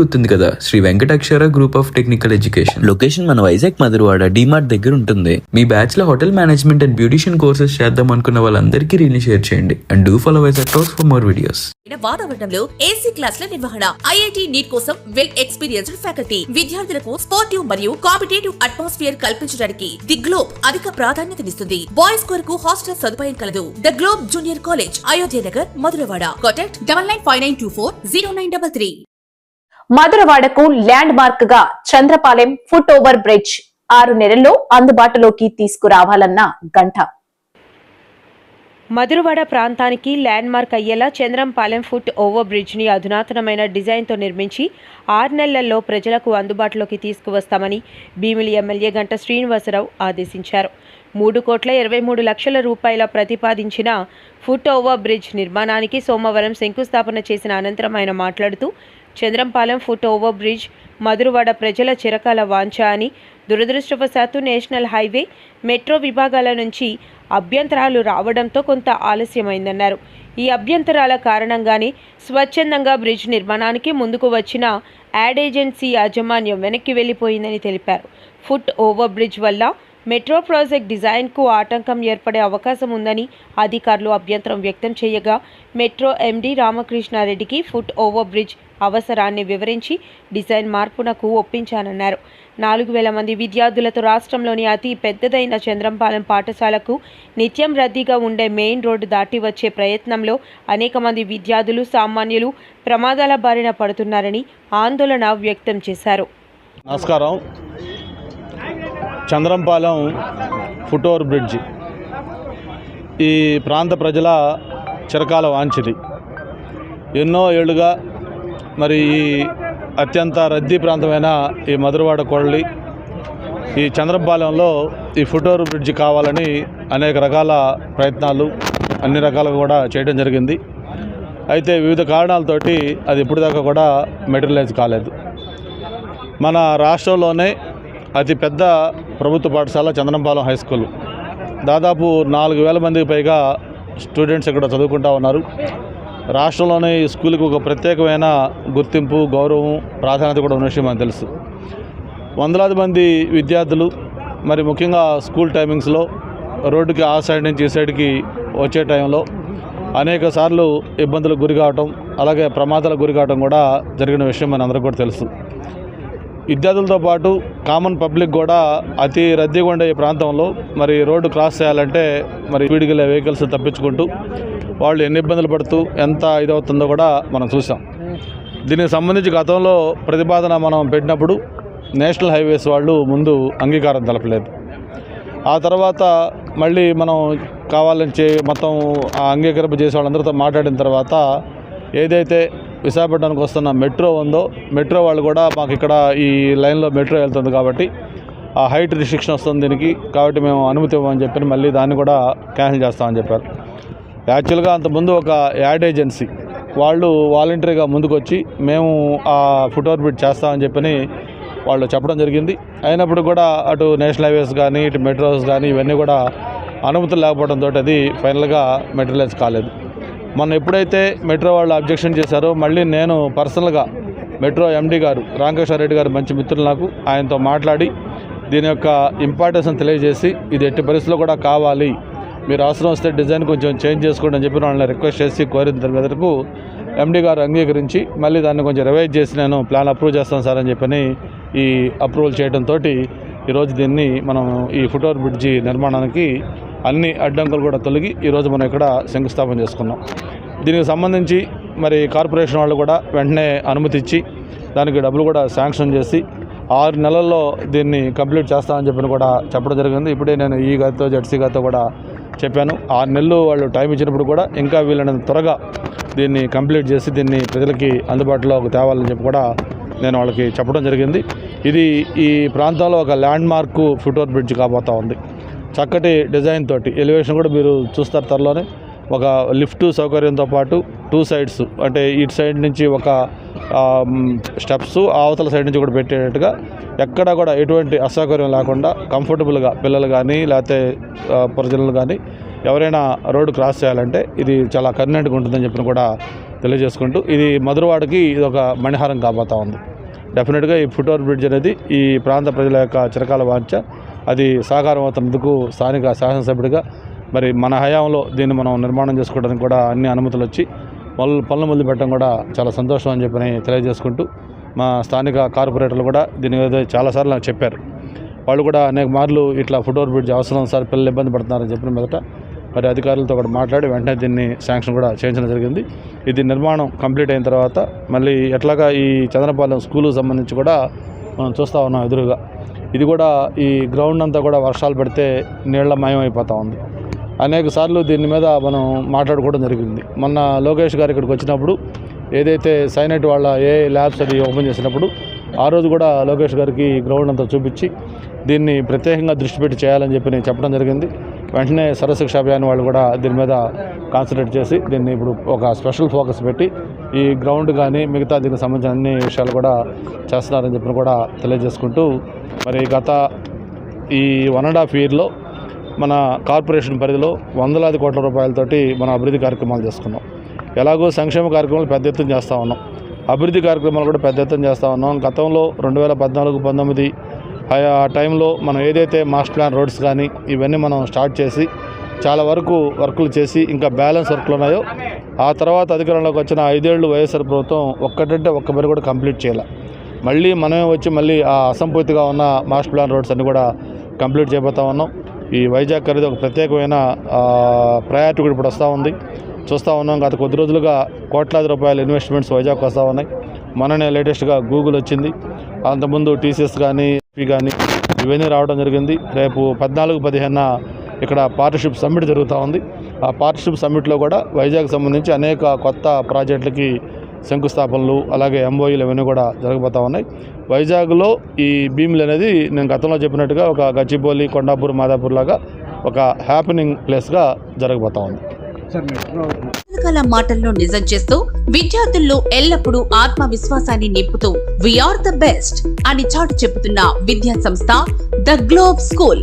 గుర్తుంది కదా. Shri Venkateswara group of technical education location మన వైజాగ్ మధురవాడ డిమార్ట్ దగ్గర ఉంటుంది. మీ బ్యాచ్లో hotel management and beautician courses చేద్దాం అనుకున్న వాళ్ళందరికీ రీల్ని షేర్ చేయండి. And do follow Vizag talks for more videos వాతావరణంలో ఏసీ క్లాసుల నిర్వహణ ఐఐటి నీట్ కోసం వెల్ ఎక్స్పీరియన్స్డ్ ఫ్యాకల్టీ విద్యార్థులకు స్పోర్టివ్ మరియు కాంపిటేటివ్ అట్మాస్ఫియర్ కల్పించడానికి ది గ్లోబ్ అధిక ప్రాధాన్యతనిస్తుంది బాయ్స్ కొరకు హాస్టల్ సదుపాయం కలదు. The globe junior college Ayodhya Nagar Madhurawada contact double nine five nine two four zero nine double three మధురవాడకు ల్యాండ్ మార్క్గా చంద్రపాలెం ఫుట్ ఓవర్ బ్రిడ్జ్ ఆరు నెలల్లో అందుబాటులోకి తీసుకురావాలన్న గంట. మధురవాడ ప్రాంతానికి ల్యాండ్ మార్క్ అయ్యేలా చంద్రంపాలెం ఫుట్ ఓవర్ బ్రిడ్జ్ని అధునాతనమైన డిజైన్తో నిర్మించి ఆరు నెలల్లో ప్రజలకు అందుబాటులోకి తీసుకువస్తామని భీమిలి ఎమ్మెల్యే గంట శ్రీనివాసరావు ఆదేశించారు. మూడు కోట్ల ఇరవై మూడు లక్షల రూపాయల ప్రతిపాదించిన ఫుట్ ఓవర్ బ్రిడ్జ్ నిర్మాణానికి సోమవారం శంకుస్థాపన చేసిన అనంతరం ఆయన మాట్లాడుతూ Chandrampalem foot over bridge Madhurawada ప్రజల చిరకాల వాంఛ అని దురదృష్టవశాత్తు నేషనల్ హైవే మెట్రో విభాగాల నుంచి అభ్యంతరాలు రావడంతో కొంత ఆలస్యమైందన్నారు. ఈ అభ్యంతరాల కారణంగానే స్వచ్ఛందంగా బ్రిడ్జ్ నిర్మాణానికి ముందుకు వచ్చిన యాడ్ ఏజెన్సీ యాజమాన్యం వెనక్కి వెళ్ళిపోయిందని తెలిపారు. ఫుట్ ఓవర్ బ్రిడ్జ్ వల్ల మెట్రో ప్రాజెక్ట్ డిజైన్కు ఆటంకం ఏర్పడే అవకాశం ఉందని అధికారులు అభ్యంతరం వ్యక్తం చేయగా మెట్రో ఎండీ రామకృష్ణారెడ్డికి ఫుట్ ఓవర్ బ్రిడ్జ్ అవసరాన్ని వివరించి డిజైన్ మార్పునకు ఒప్పించానన్నారు. నాలుగు వేల మంది విద్యార్థులతో రాష్ట్రంలోని అతి పెద్దదైన చంద్రంపాలెం పాఠశాలకు నిత్యం రద్దీగా ఉండే మెయిన్ రోడ్డు దాటి వచ్చే ప్రయత్నంలో అనేక మంది విద్యార్థులు సామాన్యులు ప్రమాదాల బారిన పడుతున్నారని ఆందోళన వ్యక్తం చేశారు. నమస్కారం. Chandrampalem foot over bridge. ఈ ప్రాంత ప్రజల చిరకాల వాంఛిది. ఎన్నో ఏళ్ళుగా మరి ఈ అత్యంత రద్దీ ప్రాంతమైన ఈ మధురవాడ కొళ్ళి ఈ చంద్రపాలెంలో ఈ ఫుట్ఓవర్ బ్రిడ్జ్ కావాలని అనేక రకాల ప్రయత్నాలు అన్ని రకాలుగా కూడా చేయడం జరిగింది. అయితే వివిధ కారణాలతోటి అది ఇప్పటిదాకా కూడా మెటీరియలైజ్ కాలేదు. మన రాష్ట్రంలోనే అతిపెద్ద ప్రభుత్వ పాఠశాల చంద్రంపాలెం హై స్కూల్. దాదాపు నాలుగు వేల మందికి పైగా స్టూడెంట్స్ ఇక్కడ చదువుకుంటా ఉన్నారు. రాష్ట్రంలోనే ఈ స్కూల్కి ఒక ప్రత్యేకమైన గుర్తింపు గౌరవం ప్రాధాన్యత కూడా ఉన్న విషయం మనకు తెలుసు. వందలాది మంది విద్యార్థులు మరి ముఖ్యంగా స్కూల్ టైమింగ్స్లో రోడ్డుకి ఆ సైడ్ నుంచి ఈ సైడ్కి వచ్చే టైంలో అనేక సార్లు ఇబ్బందులకు గురి కావటం అలాగే ప్రమాదాలకు గురి కావటం కూడా జరిగిన విషయం మనందరికీ కూడా తెలుసు. విద్యార్థులతో పాటు కామన్ పబ్లిక్ కూడా అతి రద్దీగా ఉండే ఈ ప్రాంతంలో మరి రోడ్డు క్రాస్ చేయాలంటే మరి స్పీడ్కి వెళ్ళే వెహికల్స్ తప్పించుకుంటూ వాళ్ళు ఎన్ని ఇబ్బందులు పడుతూ ఎంత ఇదవుతుందో కూడా మనం చూసాం దీనికి సంబంధించి గతంలో ప్రతిపాదన మనం పెట్టినప్పుడు నేషనల్ హైవేస్ వాళ్ళు ముందు అంగీకారం తెలపలేదు. ఆ తర్వాత మళ్ళీ మనం కావాలని చే మొత్తం ఆ చేసే వాళ్ళందరితో మాట్లాడిన తర్వాత ఏదైతే విశాఖపట్నానికి వస్తున్న మెట్రో ఉందో మెట్రో వాళ్ళు కూడా మాకు ఇక్కడ ఈ లైన్లో మెట్రో వెళ్తుంది కాబట్టి ఆ హైట్ రిస్ట్రిక్షన్ వస్తుంది దీనికి. కాబట్టి మేము అనుమతి ఇవ్వమని చెప్పి మళ్ళీ దాన్ని కూడా క్యాన్సిల్ చేస్తామని చెప్పారు. యాక్చువల్గా అంతకుముందు ఒక యాడ్ ఏజెన్సీ వాళ్ళు వాలంటరీగా ముందుకొచ్చి మేము ఆ ఫుట్ఓవర్ బిట్ చేస్తామని చెప్పని వాళ్ళు చెప్పడం జరిగింది. అయినప్పుడు కూడా అటు నేషనల్ హైవేస్ కానీ ఇటు మెట్రోస్ కానీ ఇవన్నీ కూడా అనుమతులు లేకపోవడంతో అది ఫైనల్గా మెటీరియలైజ్ కాలేదు. మొన్న ఎప్పుడైతే మెట్రో వాళ్ళు అబ్జెక్షన్ చేశారో మళ్ళీ నేను పర్సనల్గా మెట్రో ఎండీ గారు రామకృష్ణారెడ్డి గారు మంచి మిత్రులు నాకు ఆయనతో మాట్లాడి దీని యొక్క ఇంపార్టెన్స్ తెలియజేసి ఇది ఎట్టి పరిస్థితుల్లో కూడా కావాలి. మీరు అవసరం వస్తే డిజైన్ కొంచెం చేంజ్ చేసుకోండి అని చెప్పి వాళ్ళని రిక్వెస్ట్ చేసి కోరిన మేరకు ఎండి గారు అంగీకరించి మళ్ళీ దాన్ని కొంచెం రివైజ్ చేసి నేను ప్లాన్ అప్రూవ్ చేస్తాను సార్ అని చెప్పని ఈ అప్రూవల్ చేయడంతో ఈరోజు దీన్ని మనం ఈ ఫుట్ఓవర్ బ్రిడ్జి నిర్మాణానికి అన్ని అడ్డంకులు కూడా తొలగి ఈరోజు మనం ఇక్కడ శంకుస్థాపన చేసుకున్నాం. దీనికి సంబంధించి మరి కార్పొరేషన్ వాళ్ళు కూడా వెంటనే అనుమతి ఇచ్చి దానికి డబ్బులు కూడా శాంక్షన్ చేసి ఆరు నెలల్లో దీన్ని కంప్లీట్ చేస్తామని చెప్పి కూడా చెప్పడం జరిగింది. ఇప్పుడే నేను ఈ గారితో జెడ్సీ గారితో కూడా చెప్పాను. ఆరు నెలలు వాళ్ళు టైం ఇచ్చినప్పుడు కూడా ఇంకా వీళ్ళని త్వరగా దీన్ని కంప్లీట్ చేసి దీన్ని ప్రజలకి అందుబాటులోకి తేవాలని చెప్పి కూడా నేను వాళ్ళకి చెప్పడం జరిగింది. ఇది ఈ ప్రాంతంలో ఒక ల్యాండ్ మార్కు ఫుట్ఓవర్ బ్రిడ్జ్ కాబోతా ఉంది. చక్కటి డిజైన్ తోటి ఎలివేషన్ కూడా మీరు చూస్తారు త్వరలోనే. ఒక లిఫ్ట్ సౌకర్యంతో పాటు టూ సైడ్స్ అంటే ఇటు సైడ్ నుంచి ఒక స్టెప్స్ అవతల సైడ్ నుంచి కూడా పెట్టేటట్టుగా ఎక్కడ కూడా ఎటువంటి అసౌకర్యం లేకుండా కంఫర్టబుల్గా పిల్లలు కానీ లేకపోతే ప్రజలను ప్రజలు కానీ ఎవరైనా రోడ్డు క్రాస్ చేయాలంటే ఇది చాలా కన్వీనెంట్గా ఉంటుందని చెప్పిన కూడా తెలియజేసుకుంటూ ఇది మధురవాడకి ఇది ఒక మణిహారం కాబోతా ఉంది. డెఫినెట్గా ఈ ఫుట్ఓవర్ బ్రిడ్జ్ అనేది ఈ ప్రాంత ప్రజల యొక్క చిరకాల వాంఛ. అది సాకారం అవుతున్నందుకు స్థానిక శాసనసభ్యుడిగా మరి మన హయాంలో దీన్ని మనం నిర్మాణం చేసుకోవడానికి కూడా అన్ని అనుమతులు వచ్చి పనులు పనులు మొదలు పెట్టడం కూడా చాలా సంతోషం అని చెప్పని తెలియజేసుకుంటూ మా స్థానిక కార్పొరేటర్లు కూడా దీని మీద చాలాసార్లు నాకు చెప్పారు. వాళ్ళు కూడా అనేక మార్లు ఇట్లా ఫుట్ఓవర్ బ్రిడ్జ్ అవసరం సార్ పిల్లలు ఇబ్బంది పడుతున్నారని చెప్పిన మొదట మరి అధికారులతో కూడా మాట్లాడి వెంటనే దీన్ని శాంక్షన్ కూడా చేయించడం జరిగింది. ఇది నిర్మాణం కంప్లీట్ అయిన తర్వాత మళ్ళీ ఎట్లాగా ఈ చంద్రపాలెం స్కూలుకు సంబంధించి కూడా మనం చూస్తూ ఉన్నాం ఎదురుగా. ఇది కూడా ఈ గ్రౌండ్ అంతా కూడా వర్షాలు పడితే నీళ్ళ మయం అయిపోతూ ఉంది. అనేక సార్లు దీని మీద మనం మాట్లాడుకోవడం జరిగింది. మొన్న లోకేష్ గారు ఇక్కడికి వచ్చినప్పుడు ఏదైతే సైనైట్ వాళ్ళ ఏ ల్యాబ్స్ అది ఓపెన్ చేసినప్పుడు ఆ రోజు కూడా లోకేష్ గారికి గ్రౌండ్ అంతా చూపించి దీన్ని ప్రత్యేకంగా దృష్టి పెట్టి చేయాలని చెప్పి నేను చెప్పడం జరిగింది. వెంటనే సరశిక్ష అభియాన్ వాళ్ళు కూడా దీని మీద కాన్సన్ట్రేట్ చేసి దీన్ని ఇప్పుడు ఒక స్పెషల్ ఫోకస్ పెట్టి ఈ గ్రౌండ్ కానీ మిగతా దీనికి సంబంధించిన అన్ని విషయాలు కూడా చేస్తున్నారని చెప్పి కూడా తెలియజేసుకుంటూ మరి గత ఈ వన్ అండ్ హాఫ్ ఇయర్లో మన కార్పొరేషన్ పరిధిలో వందలాది కోట్ల రూపాయలతోటి మనం అభివృద్ధి కార్యక్రమాలు చేసుకున్నాం. ఎలాగో సంక్షేమ కార్యక్రమాలు పెద్ద ఎత్తున చేస్తూ ఉన్నాం. అభివృద్ధి కార్యక్రమాలు కూడా పెద్ద ఎత్తున చేస్తూ ఉన్నాం. గతంలో రెండు వేల పద్నాలుగు పంతొమ్మిది ఆ టైంలో మనం ఏదైతే మాస్టర్ ప్లాన్ రోడ్స్ కానీ ఇవన్నీ మనం స్టార్ట్ చేసి చాలా వరకు వర్కులు చేసి ఇంకా బ్యాలెన్స్ వర్క్లు ఉన్నాయో ఆ తర్వాత అధికారంలోకి వచ్చిన ఐదేళ్ళు వైఎస్ఆర్ ప్రభుత్వం ఒక్కటంటే ఒక్క పని కూడా కంప్లీట్ చేయాలి. మళ్ళీ మనమే వచ్చి మళ్ళీ ఆ అసంపూర్తిగా ఉన్న మాస్టర్ ప్లాన్ రోడ్స్ అన్నీ కూడా కంప్లీట్ చేయబోతా ఉన్నాం. ఈ వైజాగ్ అనేది ఒక ప్రత్యేకమైన ప్రయారిటీ కూడా ఇప్పుడు వస్తూ ఉంది. చూస్తూ ఉన్నాం గత కొద్ది రోజులుగా కోట్లాది రూపాయల ఇన్వెస్ట్మెంట్స్ వైజాగ్ వస్తూ ఉన్నాయి. మననే లేటెస్ట్గా గూగుల్ వచ్చింది. అంతకుముందు టీసీఎస్ కానీ కానీ ఇవన్నీ రావడం జరిగింది. రేపు పద్నాలుగు పదిహేన ఇక్కడ పార్ట్నర్షిప్ సమ్మిట్ జరుగుతూ ఉంది. ఆ పార్ట్నర్షిప్ సమ్మిట్లో కూడా వైజాగ్ సంబంధించి అనేక కొత్త ప్రాజెక్టులకి శంకుస్థాపనలు అలాగే ఎంఓఈలు ఇవన్నీ కూడా జరగబోతూ ఉన్నాయి. వైజాగ్లో ఈ భీములు అనేది నేను గతంలో చెప్పినట్టుగా ఒక గచ్చిబౌలి కొండాపూర్ మాదాపూర్ లాగా ఒక హ్యాపెనింగ్ ప్లేస్గా జరగబోతూ ఉంది. మాటల్లో నిజం చేస్తూ విద్యార్థుల్లో ఎల్లప్పుడూ ఆత్మవిశ్వాసాన్ని నింపుతూ వీఆర్ ద బెస్ట్ అని చాటు చెబుతున్న విద్యా సంస్థ ద గ్లోబ్ స్కూల్.